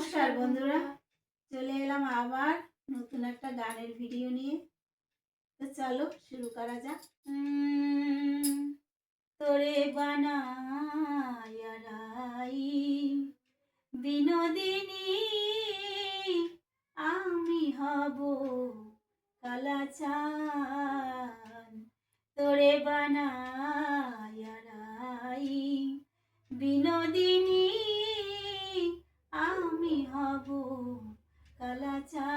নমস্কার বন্ধুরা। চলে এলাম আবার নতুন একটা গানের ভিডিও নিয়ে। তো চলো শুরু করা যাক। তোরে বানায়ারাই বিনোদিনী আমি হব কালাচান তোরে বানায়ারাই বিনোদিনী আমি হব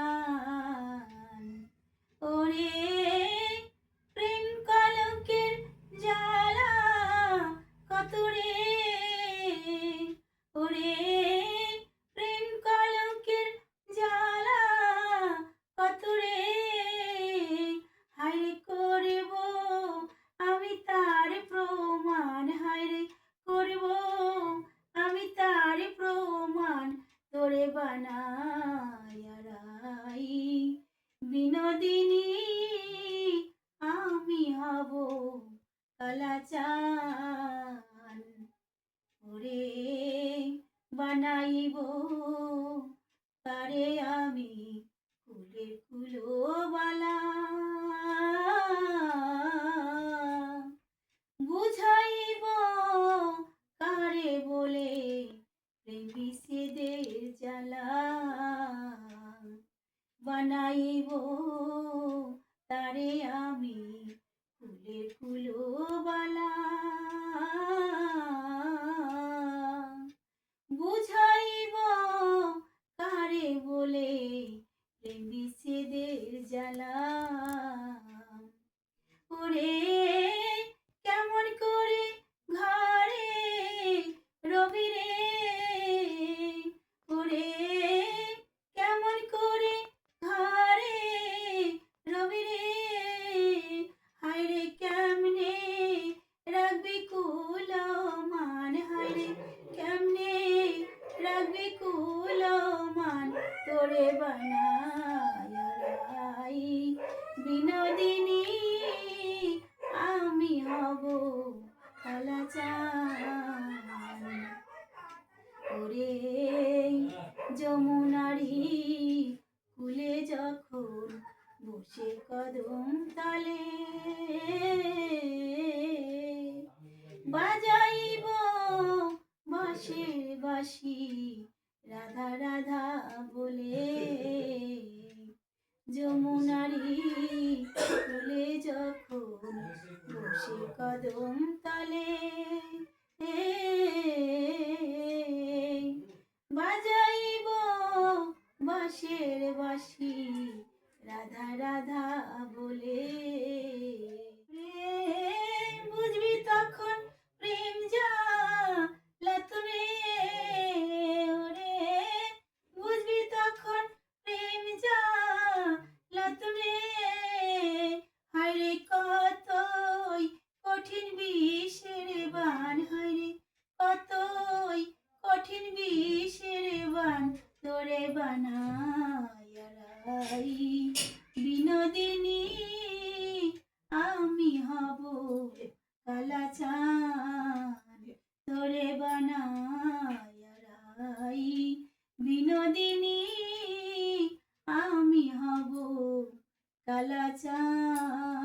বানায়ারাই। বিনোদিনী আমি হব কালাচান ওরে বানাইব তারে আমি কুলে কুলো বালা বুঝাইব কারে বলে প্রেম বিষেদের জ্বালা বানাইব তারে আমি তোরে বানায়ারাই। বিনোদিনী, আমি হব ওরে যমুনারি কুলে যখন বসে কদম তালে, বাজাইব বাঁশের বাঁশি। রাধা রাধা বলে যমুনারি কুলে যখন বসে কদম তলে বাজাইব বাসের বাঁশি বিনোদিনী আমি হব কালাচান তোরে বানায়ারাই বিনোদিনী আমি হব কালাচান